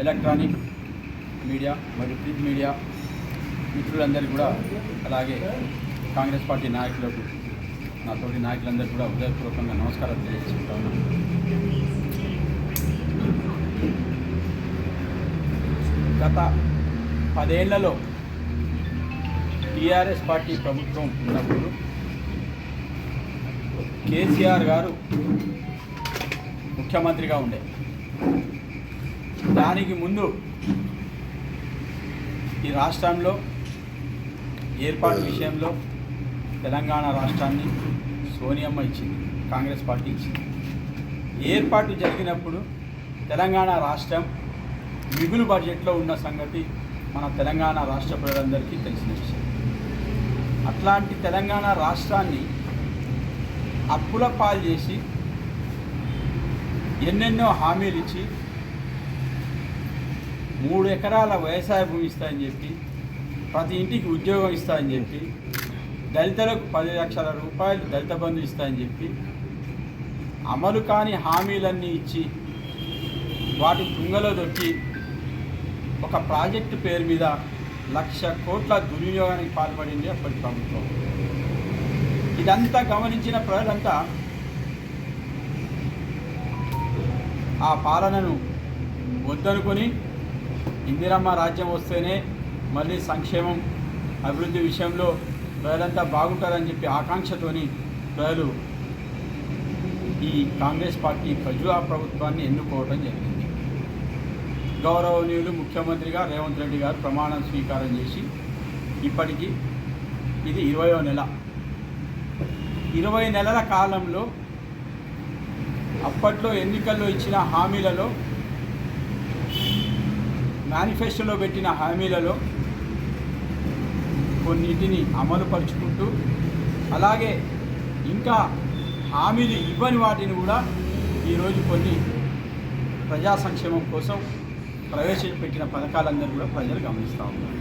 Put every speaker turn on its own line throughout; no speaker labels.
Electronic media మరియు print media మిత్రులందరికీ కూడా అలాగే కాంగ్రెస్ పార్టీ నాయకులకు నా తోటి నాయకులందరూ కూడా హృదయపూర్వకంగా నమస్కారం తెలియజేసుకుంటా ఉన్నాను. గత పదేళ్ళలో టీఆర్ఎస్ పార్టీ ప్రభుత్వం ఉన్నప్పుడు కేసీఆర్ గారు ముఖ్యమంత్రిగా ఉండే. దానికి ముందు ఈ రాష్ట్రంలో ఏర్పాటు విషయంలో తెలంగాణ రాష్ట్రాన్ని సోనియమ్మ ఇచ్చింది కాంగ్రెస్ పార్టీ ఇచ్చింది. ఏర్పాటు జరిగినప్పుడు తెలంగాణ రాష్ట్రం మిగులు బడ్జెట్లో ఉన్న సంగతి మన తెలంగాణ రాష్ట్ర ప్రజలందరికీ తెలిసిన విషయం. అట్లాంటి తెలంగాణ రాష్ట్రాన్ని అప్పుల పాలు చేసి ఎన్నెన్నో హామీలు ఇచ్చి మూడు ఎకరాల వ్యవసాయ భూమి ఇస్తాయని చెప్పి ప్రతి ఇంటికి ఉద్యోగం ఇస్తాయని చెప్పి దళితులకు పది లక్షల రూపాయలు దళిత బంధు ఇస్తాయని చెప్పి అమలు కాని హామీలన్నీ ఇచ్చి వాటి తుంగలో దొక్కి ఒక ప్రాజెక్టు పేరు మీద లక్ష కోట్ల దుర్వినియోగానికి పాల్పడింది అప్పటి ప్రభుత్వం. ఇదంతా గమనించిన ప్రజలంతా ఆ పాలనను వద్దనుకొని ఇందిరమ్మ రాజ్యం వస్తేనే మళ్ళీ సంక్షేమం అభివృద్ధి విషయంలో ప్రజలంతా బాగుంటారని చెప్పి ఆకాంక్షతోని ప్రజలు ఈ కాంగ్రెస్ పార్టీ ప్రజా ప్రభుత్వాన్ని ఎన్నుకోవడం జరిగింది. గౌరవనీయులు ముఖ్యమంత్రిగా రేవంత్ రెడ్డి గారు ప్రమాణం స్వీకారం చేసి ఇప్పటికీ ఇది ఇరవయో నెల. ఇరవై నెలల కాలంలో అప్పట్లో ఎన్నికల్లో ఇచ్చిన హామీలలో మేనిఫెస్టోలో పెట్టిన హామీలలో కొన్నిటిని అమలుపరుచుకుంటూ అలాగే ఇంకా హామీలు ఇవ్వని వాటిని కూడా ఈరోజు కొన్ని ప్రజా సంక్షేమం కోసం ప్రవేశపెట్టిన పథకాలందరూ కూడా ప్రజలు గమనిస్తూ ఉన్నారు.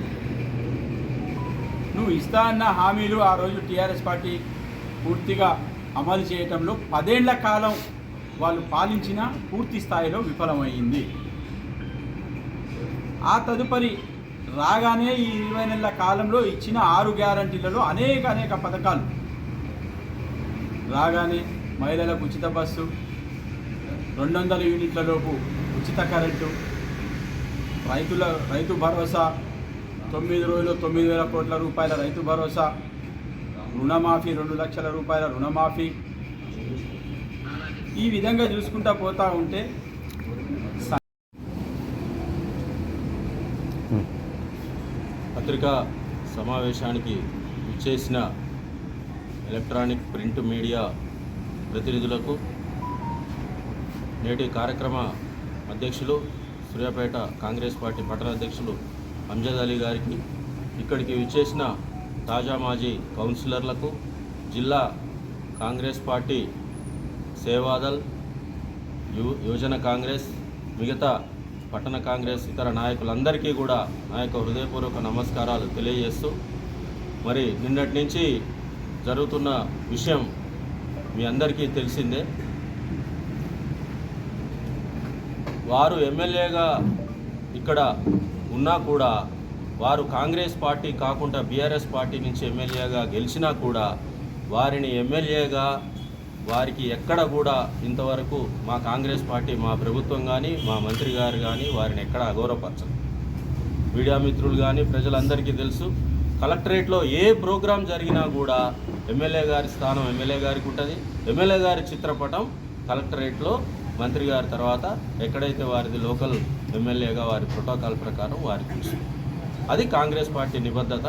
నువ్వు ఇస్తా అన్న హామీలు ఆ రోజు టీఆర్ఎస్ పార్టీ పూర్తిగా అమలు చేయటంలో పదేళ్ళ కాలం వాళ్ళు పాలించిన పూర్తి స్థాయిలో విఫలమైంది. ఆ తదుపరి రాగానే ఈ ఇరవై నెలల కాలంలో ఇచ్చిన ఆరు గ్యారంటీలలో అనేక అనేక పథకాలు. రాగానే మహిళలకు ఉచిత బస్సు రెండు వందల యూనిట్లలోపు ఉచిత కరెంటు రైతుల రైతు భరోసా తొమ్మిది రోజులు తొమ్మిది వేల కోట్ల రూపాయల రైతు భరోసా రుణమాఫీ రెండు లక్షల రూపాయల రుణమాఫీ. ఈ విధంగా చూసుకుంటా పోతా ఉంటే
పత్రికా సమావేశానికి ఇచ్చేసిన ఎలక్ట్రానిక్ ప్రింట్ మీడియా ప్రతినిధులకు నేటి కార్యక్రమ అధ్యక్షులు సూర్యాపేట కాంగ్రెస్ పార్టీ పట్టణ అధ్యక్షులు అంజద్ అలీ గారికి ఇక్కడికి విచ్చేసిన తాజా మాజీ కౌన్సిలర్లకు జిల్లా కాంగ్రెస్ పార్టీ సేవాదల్ యు యువజన కాంగ్రెస్ మిగతా పట్టణ కాంగ్రెస్ ఇతర నాయకులందరికీ కూడా నా యొక్క హృదయపూర్వక నమస్కారాలు తెలియజేస్తూ మరి నిన్నటి నుంచి జరుగుతున్న విషయం మీ అందరికీ తెలిసిందే. వారు ఎమ్మెల్యేగా ఇక్కడ ఉన్నా కూడా వారు కాంగ్రెస్ పార్టీ కాకుండా బీఆర్ఎస్ పార్టీ నుంచి ఎమ్మెల్యేగా గెలిచినా కూడా వారిని ఎమ్మెల్యేగా వారికి ఎక్కడ కూడా ఇంతవరకు మా కాంగ్రెస్ పార్టీ మా ప్రభుత్వం కానీ మా మంత్రి గారు కానీ వారిని ఎక్కడ అగౌరవపరచరు. మీడియా మిత్రులు కానీ ప్రజలందరికీ తెలుసు కలెక్టరేట్లో ఏ ప్రోగ్రాం జరిగినా కూడా ఎమ్మెల్యే గారి స్థానం ఎమ్మెల్యే గారికి ఉంటుంది. ఎమ్మెల్యే గారి చిత్రపటం కలెక్టరేట్లో మంత్రి గారి తర్వాత ఎక్కడైతే వారిది లోకల్ ఎమ్మెల్యేగా వారి ప్రోటోకాల్ ప్రకారం వారికి ఉంటుంది అది కాంగ్రెస్ పార్టీ నిబద్ధత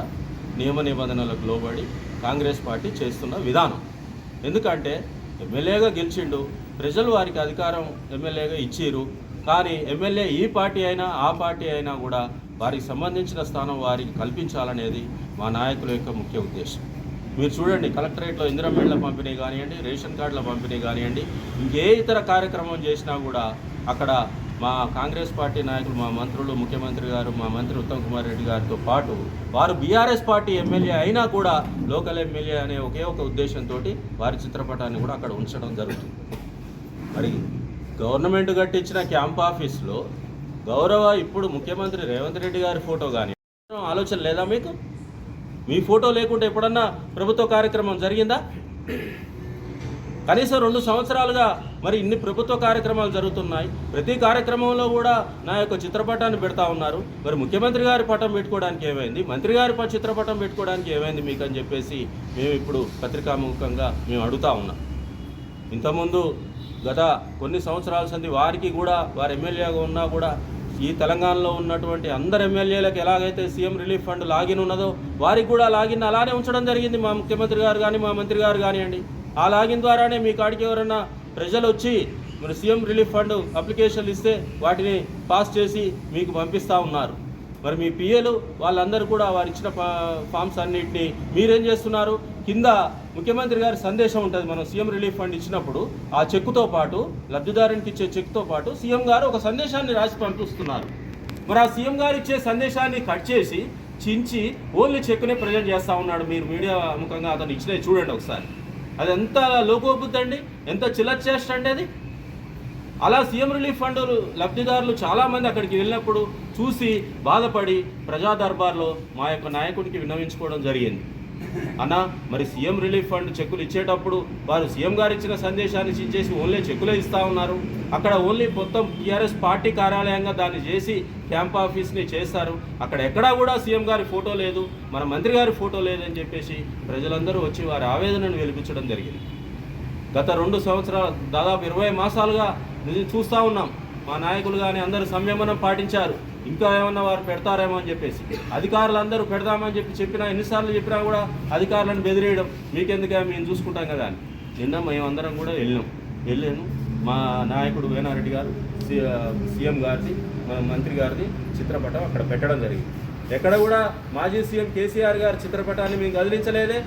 నియమ నిబంధనలకు లోబడి కాంగ్రెస్ పార్టీ చేస్తున్న విధానం. ఎందుకంటే ఎమ్మెల్యేగా గెలిచిండు. ప్రజలు వారికి అధికారం ఎమ్మెల్యేగా ఇచ్చిరు కానీ ఎమ్మెల్యే ఈ పార్టీ అయినా ఆ పార్టీ అయినా కూడా వారికి సంబంధించిన స్థానం వారికి కల్పించాలనేది మా నాయకుల యొక్క ముఖ్య ఉద్దేశం. మీరు చూడండి కలెక్టరేట్లో ఇందిరమేళ్ళ పంపిణీ కానివ్వండి రేషన్ కార్డుల పంపిణీ కానివ్వండి ఇంకే ఇతర కార్యక్రమం చేసినా కూడా అక్కడ మా కాంగ్రెస్ పార్టీ నాయకులు మా మంత్రులు ముఖ్యమంత్రి గారు మా మంత్రి ఉత్తమ్ కుమార్ రెడ్డి గారితో పాటు వారు బీఆర్ఎస్ పార్టీ ఎమ్మెల్యే అయినా కూడా లోకల్ ఎమ్మెల్యే అనే ఒకే ఒక ఉద్దేశంతో వారి చిత్రపటాన్ని కూడా అక్కడ ఉంచడం జరుగుతుంది. మరి గవర్నమెంట్ కట్టించిన క్యాంప్ ఆఫీస్లో గౌరవ ఇప్పుడు ముఖ్యమంత్రి రేవంత్ రెడ్డి గారి ఫోటో కానీ ఆలోచన లేదా మీకు? మీ ఫోటో లేకుంటే ఎప్పుడన్నా ప్రభుత్వ కార్యక్రమం జరిగిందా? కనీసం రెండు సంవత్సరాలుగా మరి ఇన్ని ప్రభుత్వ కార్యక్రమాలు జరుగుతున్నాయి. ప్రతి కార్యక్రమంలో కూడా నా యొక్క చిత్రపటాన్ని పెడతా ఉన్నారు. మరి ముఖ్యమంత్రి గారి పటం పెట్టుకోవడానికి ఏమైంది? మంత్రి గారి ప- చిత్రపటం పెట్టుకోవడానికి ఏమైంది మీకు అని చెప్పేసి మేము ఇప్పుడు పత్రికాముఖంగా మేము అడుగుతా ఉన్నాం. ఇంతకుముందు గత కొన్ని సంవత్సరాల సంది వారికి కూడా వారు ఎమ్మెల్యేగా ఉన్నా కూడా ఈ తెలంగాణలో ఉన్నటువంటి అందరు ఎమ్మెల్యేలకు ఎలాగైతే సీఎం రిలీఫ్ ఫండ్ లాగిన్ ఉన్నదో వారికి కూడా లాగిన్ అలానే ఉంచడం జరిగింది మా ముఖ్యమంత్రి గారు కానీ మా మంత్రి గారు కానివ్వండి. ఆ లాగిన్ ద్వారానే మీ కాడికి ఎవరైనా ప్రజలు వచ్చి మరి సీఎం రిలీఫ్ ఫండ్ అప్లికేషన్లు ఇస్తే వాటిని పాస్ చేసి మీకు పంపిస్తూ ఉన్నారు. మరి మీ పిఏలు వాళ్ళందరూ కూడా వారు ఇచ్చిన ఫా- ఫామ్స్ అన్నిటిని మీరేం చేస్తున్నారు? కింద ముఖ్యమంత్రి గారి సందేశం ఉంటుంది మనం సీఎం రిలీఫ్ ఫండ్ ఇచ్చినప్పుడు ఆ చెక్కుతో పాటు లబ్ధిదారునికి ఇచ్చే చెక్తో పాటు సీఎం గారు ఒక సందేశాన్ని రాసి పంపిస్తున్నారు. మరి ఆ సీఎం గారు ఇచ్చే సందేశాన్ని కట్ చేసి చించి ఓన్లీ చెక్కునే ప్రజెంట్ చేస్తూ ఉన్నాడు. మీరు మీడియా ముఖంగా అతను ఇచ్చినవి చూడండి ఒకసారి. అది ఎంత లోకోబుద్ధి అండి? ఎంత చిల్లచేష్ట అండి అది? అలా సీఎం రిలీఫ్ ఫండ్ లబ్ధిదారులు చాలామంది అక్కడికి వెళ్ళినప్పుడు చూసి బాధపడి ప్రజా దర్బార్లో మా యొక్క నాయకుడికి విన్నవించుకోవడం జరిగింది. అన్న మరి సీఎం రిలీఫ్ ఫండ్ చెక్కులు ఇచ్చేటప్పుడు వారు సీఎం గారు ఇచ్చిన సందేశాన్ని ఇచ్చేసి ఓన్లీ చెక్కులే ఇస్తా ఉన్నారు. అక్కడ ఓన్లీ మొత్తం టీఆర్ఎస్ పార్టీ కార్యాలయంగా దాన్ని చేసి క్యాంప్ ఆఫీస్ని చేస్తారు. అక్కడ ఎక్కడా కూడా సీఎం గారి ఫోటో లేదు. మన మంత్రి గారి ఫోటో లేదని చెప్పేసి ప్రజలందరూ వచ్చి వారి ఆవేదనను వెలిపించడం జరిగింది. గత రెండు సంవత్సరాలు దాదాపు ఇరవై మాసాలుగా చూస్తూ ఉన్నాం. మా నాయకులు కానీ అందరూ సంయమనం పాటించారు. ఇంకా ఏమన్నా వారు పెడతారేమో అని చెప్పేసి. అధికారులు అందరూ పెడదామని చెప్పి చెప్పినా ఎన్నిసార్లు చెప్పినా కూడా అధికారులను బెదిరేయడం మీకెందుకే మేము చూసుకుంటాం కదా అని. నిన్న మేమందరం కూడా వెళ్ళినాం. వెళ్ళాను. మా నాయకుడు వేనారెడ్డి గారు సీఎం గారిది మన మంత్రి గారిది చిత్రపటం అక్కడ పెట్టడం జరిగింది. ఎక్కడ కూడా మాజీ సీఎం కేసీఆర్ గారి చిత్రపటాన్ని మేము కదిలించలేదే.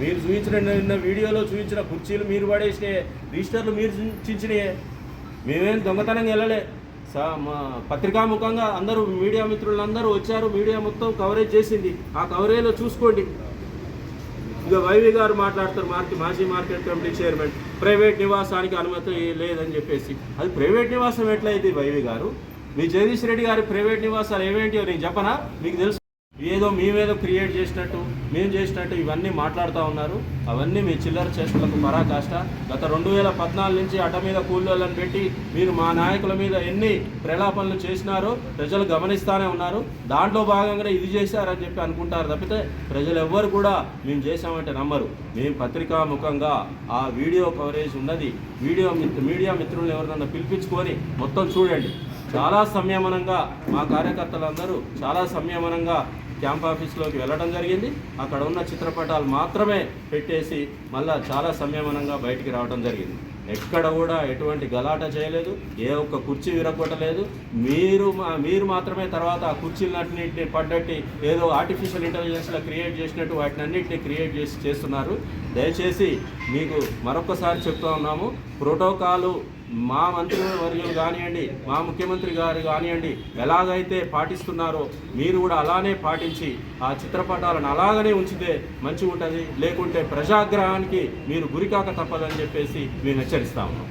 మీరు చూపించిన నిన్న వీడియోలో చూపించిన కుర్చీలు మీరు పడేసిన రిజిస్టర్లు మీరు చించినయే మేమేం దొంగతనంగా వెళ్ళలే. పత్రికాముఖంగా అందరూ మీడియా మిత్రులందరూ వచ్చారు మీడియా మొత్తం కవరేజ్ చేసింది. ఆ కవరేజ్లో చూసుకోండి. ఇక వైవి గారు మాట్లాడుతారు మార్కెట్ మాజీ మార్కెట్ కమిటీ చైర్మన్. ప్రైవేట్ నివాసానికి అనుమతి లేదని చెప్పేసి. అది ప్రైవేట్ నివాసం ఎట్లయితే వైవి గారు? మీ జగదీష్ రెడ్డి గారి ప్రైవేట్ నివాసాలు ఏమేంటియో నేను చెప్పనా? మీకు తెలుసు. ఏదో మేమేదో క్రియేట్ చేసినట్టు మేము చేసినట్టు ఇవన్నీ మాట్లాడుతూ ఉన్నారు. అవన్నీ మీ చిల్లర చేష్టలకు పరాకాష్ట. గత రెండు వేల పద్నాలుగు నుంచి అట మీద కూలీలను పెట్టి మీరు మా నాయకుల మీద ఎన్ని ప్రలాపనలు చేసినారో ప్రజలు గమనిస్తూనే ఉన్నారు. దాంట్లో భాగంగా ఇది చేశారని చెప్పి అనుకుంటారు తప్పితే ప్రజలు ఎవ్వరు కూడా మేము చేశామంటే నమ్మరు. మేము పత్రికా ముఖంగా ఆ వీడియో కవరేజ్ ఉన్నది. వీడియో మిత్ర మీడియా మిత్రులను ఎవరినన్నా పిలిపించుకొని మొత్తం చూడండి. చాలా సంయమనంగా మా కార్యకర్తలందరూ చాలా సంయమనంగా క్యాంప్ ఆఫీస్లోకి వెళ్ళడం జరిగింది. అక్కడ ఉన్న చిత్రపటాలు మాత్రమే పెట్టేసి మళ్ళా చాలా సంయమనంగా బయటికి రావడం జరిగింది. ఎక్కడ కూడా ఎటువంటి గలాట చేయలేదు ఏ ఒక్క కుర్చీ విరగొట్టలేదు మీరు మా- మీరు మాత్రమే తర్వాత ఆ కుర్చీలన్నింటినీ పడ్డట్టి ఏదో ఆర్టిఫిషియల్ ఇంటెలిజెన్స్లో క్రియేట్ చేసినట్టు వాటిని అన్నింటినీ క్రియేట్ చేసి చేస్తున్నారు. దయచేసి మీకు మరొకసారి చెప్తా ఉన్నాము ప్రోటోకాలు మా మంత్రి వర్యులు కానివ్వండి మా ముఖ్యమంత్రి గారు కానివ్వండి ఎలాగైతే పాటిస్తున్నారో మీరు కూడా అలానే పాటించి ఆ చిత్రపటాలను అలాగనే ఉంచితే మంచిగా ఉంటుంది లేకుంటే ప్రజాగ్రహానికి మీరు గురికాక తప్పదని చెప్పేసి మేము హెచ్చరిస్తా ఉన్నాం